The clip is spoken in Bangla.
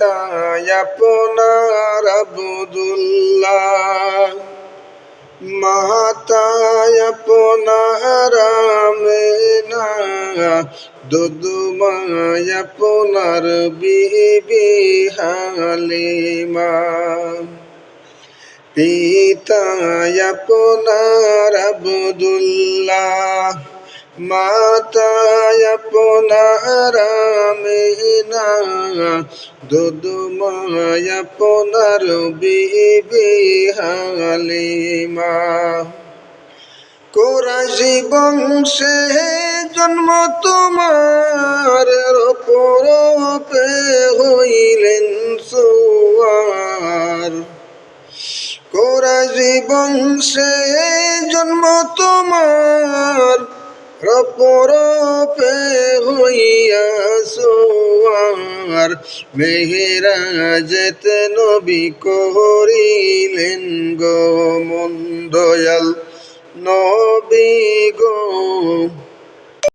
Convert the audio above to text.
পিতা আপনার আবদুল্লাহ মাতা আপনার আমেনা দুদুমায় আপনার বিবি হালিমা পিতা আপনার আবদুল্লাহ মাতা আপনার আমিনা দুদুমায় আপনার বিবি হালিমা কোরাজি বংশে জন্ম তোমার পরপে হইলেন সোয়ার। কোরাজি বংশে জন্ম তোমার রপরপে হইয়া সোয়ার মেহেরা যেতে নবী করিলেন গো মন্দয়াল নবী গো